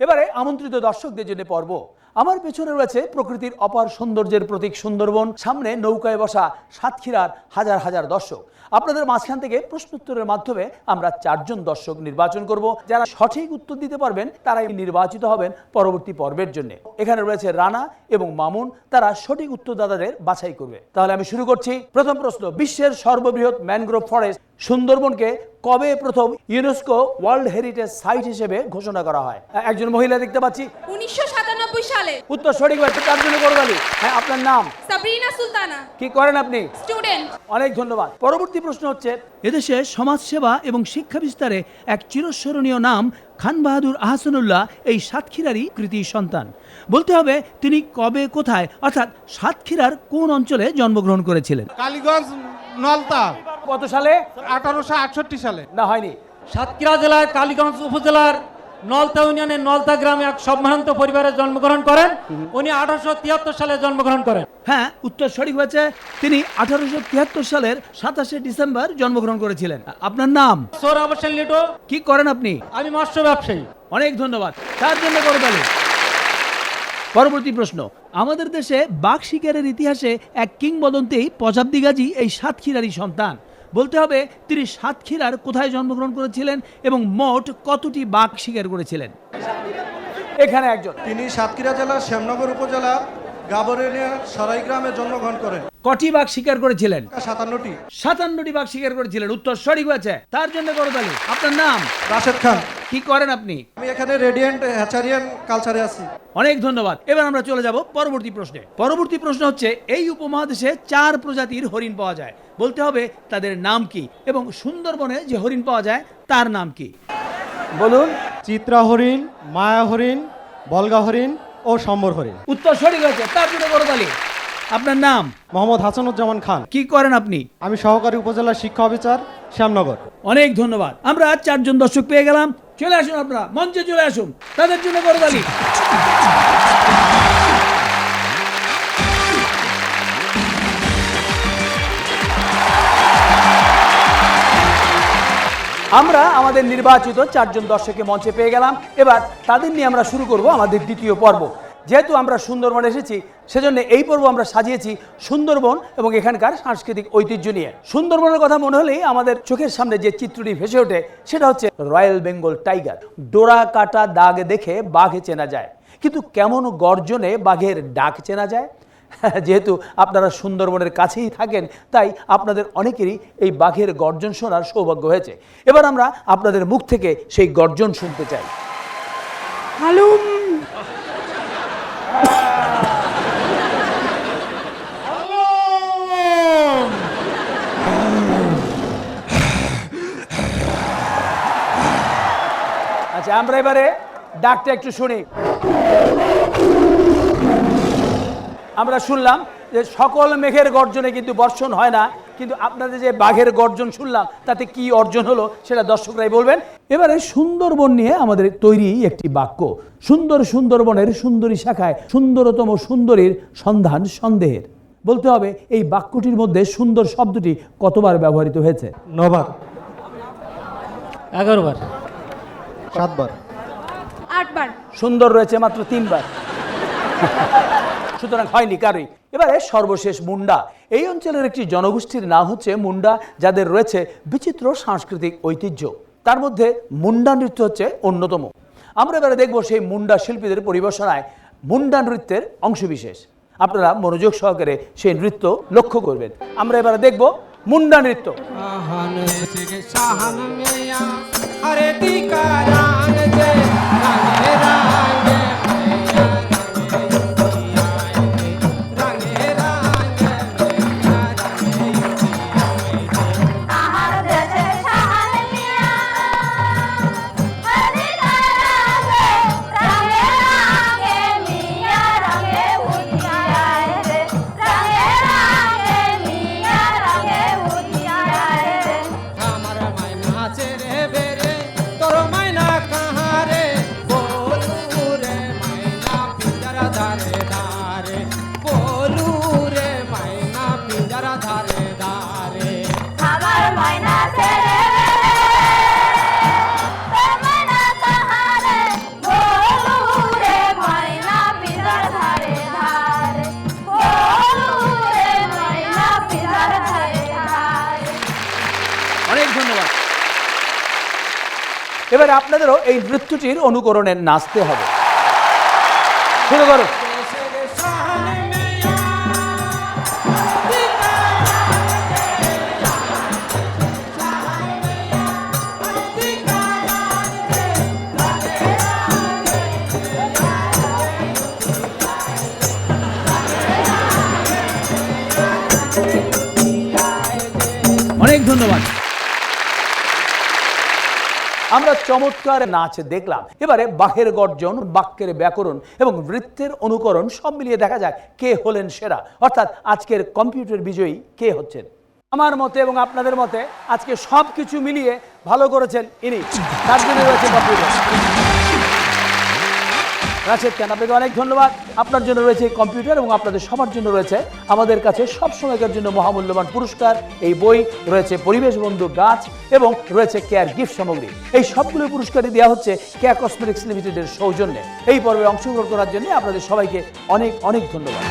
এবারে আমন্ত্রিত দর্শকদের জন্য পর্ব। আমার পেছনে রয়েছে প্রকৃতির অপার সৌন্দর্যের প্রতীক সুন্দরবন। সামনে নৌকায় বসা সাতক্ষীরার হাজার হাজার দর্শক। আপনাদের মাঝখান থেকে প্রশ্নোত্তরের মাধ্যমে আমরা চারজন দর্শক নির্বাচন করব। যারা সঠিক উত্তর দিতে পারবেন, তারাই নির্বাচিত হবেন পরবর্তী পর্বের জন্য। এখানে রয়েছে রানা এবং মামুন। তারা সঠিক উত্তরদাতাদের বাছাই করবে। তাহলে আমি শুরু করছি। প্রথম প্রশ্ন, বিশ্বের সর্ববৃহৎ ম্যানগ্রোভ ফরেস্ট সুন্দরবনকে কবে প্রথম ইউনেস্কো ওয়ার্ল্ড হেরিটেজ সাইট হিসেবে ঘোষণা করা হয়? একজন মহিলা দেখতে পাচ্ছি। উনিশশো সাতানব্বই সালে। উত্তর সঠিক হয়েছে তার জন্য করবালি হ্যাঁ আপনার নাম? সাবরিনা সুলতানা। কি করেন আপনি? স্টুডেন্ট। অনেক ধন্যবাদ। পরবর্তী প্রশ্ন হচ্ছে এদেশে সমাজসেবা এবং শিক্ষা বিস্তারে এক চিরস্মরণীয় নাম খান বাহাদুর আহসানুল্লাহ এই সাতক্ষীরারই কৃতি সন্তান। বলতে হবে তিনি কবে কোথায় অর্থাৎ সাতক্ষীরার কোন অঞ্চলে জন্মগ্রহণ করেছিলেন? কালীগঞ্জ নলতা। কত সালে? আঠারোশো আটষট্টি সালে। না হয়নি। সাতক্ষীরা জেলার কালীগঞ্জ উপজেলার নলতা ইউনিয়নের নলতা গ্রামে এক সম্ভ্রান্ত পরিবারে জন্মগ্রহণ করেন। উনি আঠারোশো তিয়াত্তর সালে জন্মগ্রহণ করেন। হ্যাঁ উত্তর সঠিক হয়েছে। তিনি আঠারোশো তিয়াত্তর সালের সাতাশে ডিসেম্বর জন্মগ্রহণ করেছিলেন। আপনার নাম? সোর আবাসন লিটো। কি করেন আপনি? আমি মৎস্য ব্যবসায়ী। অনেক ধন্যবাদ। তার জন্য করে করবেন পরবর্তী প্রশ্ন। আমাদের দেশে বাঘ শিকারের ইতিহাসে এক কিংবদন্তি পজাব্দি গাজী এই সাতক্ষীরারই সন্তান। বলতে হবে তিনি সাতক্ষীরার কোথায় জন্মগ্রহণ করেছিলেন এবং মোট কতটি বাঘ শিকার করেছিলেন? এখানে একজন। তিনি সাতক্ষীরা জেলার শ্যামনগর উপজেলা গাবরেনিয়া সরাই গ্রামে জন্মগ্রহণ করেন। কটি বাঘ শিকার করেছিলেন? সাতান্নটি। সাতান্নটি বাঘ শিকার করেছিলেন। উত্তর সঠিক হয়েছে তার জন্য করতালি আপনার নাম? রাশেদ খান। কি করেন আপনি? আমি এখানে রেডিয়েন্ট হ্যাচারিয়ান কালচারে আছি। অনেক ধন্যবাদ। এবার আমরা চলে যাব পরবর্তী প্রশ্নে। পরবর্তী প্রশ্ন হচ্ছে এই উপমহাদেশে চার প্রজাতির হরিণ পাওয়া যায়। বলতে হবে তাদের নাম কি? এবং সুন্দরবনে যে হরিণ পাওয়া যায় তার নাম কি? বলুন চিত্রা হরিণ মায়া হরিণ বলগা হরিণ ও সম্বর হরিণ। উত্তর সঠিক হয়েছে তার জন্য করতালি আপনার নাম? মোহাম্মদ হাসানুজ্জামান খান। কি করেন আপনি? আমি সহকারী উপজেলা শিক্ষা অফিসার শ্যামনগর। অনেক ধন্যবাদ। আমরা আজ চারজন দর্শক পেয়ে গেলাম। চলে আসুন আপনারা মঞ্চে চলে আসুন। তাদের জন্য করতালি আমরা আমাদের নির্বাচিত চারজন দর্শককে মঞ্চে পেয়ে গেলাম। এবার তাদের নিয়ে আমরা শুরু করব আমাদের দ্বিতীয় পর্ব। যেহেতু আমরা সুন্দরবন এসেছি, সেজন্য এই পর্ব আমরা সাজিয়েছি সুন্দরবন এবং এখানকার সাংস্কৃতিক ঐতিহ্য নিয়ে। সুন্দরবনের কথা মনে হলেই আমাদের চোখের সামনে যে চিত্রটি ভেসে ওঠে, সেটা হচ্ছে রয়্যাল বেঙ্গল টাইগার। ডোরা কাটা দাগ দেখে বাঘে চেনা যায়। কিন্তু কেমন গর্জনে বাঘের ডাক চেনা যায়? যেহেতু আপনারা সুন্দরবনের কাছেই থাকেন, তাই আপনাদের অনেকেরই এই বাঘের গর্জন শোনার সৌভাগ্য হয়েছে। এবার আমরা আপনাদের মুখ থেকে সেই গর্জন শুনতে চাই। হালুম আচ্ছা আমরা এবারে ডাকটা একটু শুনি। আমরা শুনলাম যে সকল মেঘের গর্জনে কিন্তু বর্ষণ হয় না, কিন্তু আপনাদের যে বাঘের গর্জন শুনলাম, তাতে কি অর্জন হলো সেটা দর্শকরাই বলবেন। এবারে সুন্দরবন নিয়ে আমাদের তৈরি একটি বাক্য, সুন্দর সুন্দরবনের সুন্দরী শাখায় সুন্দরতম সুন্দরীর সন্ধান সন্দেহের। বলতে হবে, এই বাক্যটির মধ্যে সুন্দর শব্দটি কতবার ব্যবহৃত হয়েছে? নবার। এগারো বার সাতবার। আটবার। সুন্দর রয়েছে মাত্র তিনবার। সুতরাং হয়নি কারোই এবারে সর্বশেষ মুন্ডা। এই অঞ্চলের একটি জনগোষ্ঠীর নাম হচ্ছে মুন্ডা যাদের রয়েছে বিচিত্র সাংস্কৃতিক ঐতিহ্য। তার মধ্যে মুন্ডা নৃত্য হচ্ছে অন্যতম। আমরা এবারে দেখব সেই মুন্ডা শিল্পীদের পরিবেশনায় মুন্ডা নৃত্যের অংশবিশেষ। আপনারা মনোযোগ সহকারে সেই নৃত্য লক্ষ্য করবেন। আমরা এবারে দেখব মুন্ডা নৃত্য। અરે દીકરા এবারে আপনাদেরও এই নৃত্যটির অনুকরণে নাচতে হবে। শুরু করো। অনেক ধন্যবাদ। আমরা চমৎকার নাচ দেখলাম। এবারে বাঘের গর্জন, বাক্যের ব্যাকরণ এবং বৃত্তের অনুকরণ সব মিলিয়ে দেখা যায় কে হলেন সেরা। অর্থাৎ আজকের কম্পিউটার বিজয়ী কে হচ্ছেন? আমার মতে এবং আপনাদের মতে আজকে সব কিছু মিলিয়ে ভালো করেছেন ইনি। তার জন্য রয়েছে কম্পিউটার রাশেদ খান, আপনাকে অনেক ধন্যবাদ। আপনার জন্য রয়েছে কম্পিউটার এবং আপনাদের সবার জন্য রয়েছে আমাদের কাছে সব সময়কার জন্য মহামূল্যবান পুরস্কার। এই বই রয়েছে পরিবেশ বন্ধু গাছ এবং রয়েছে কেয়ার গিফট সামগ্রী। এই সবগুলো পুরস্কারই দেওয়া হচ্ছে কেয়ার কসমেটিক্স লিমিটেডের সৌজন্যে। এই পর্বে অংশগ্রহণ করার জন্য আপনাদের সবাইকে অনেক অনেক ধন্যবাদ।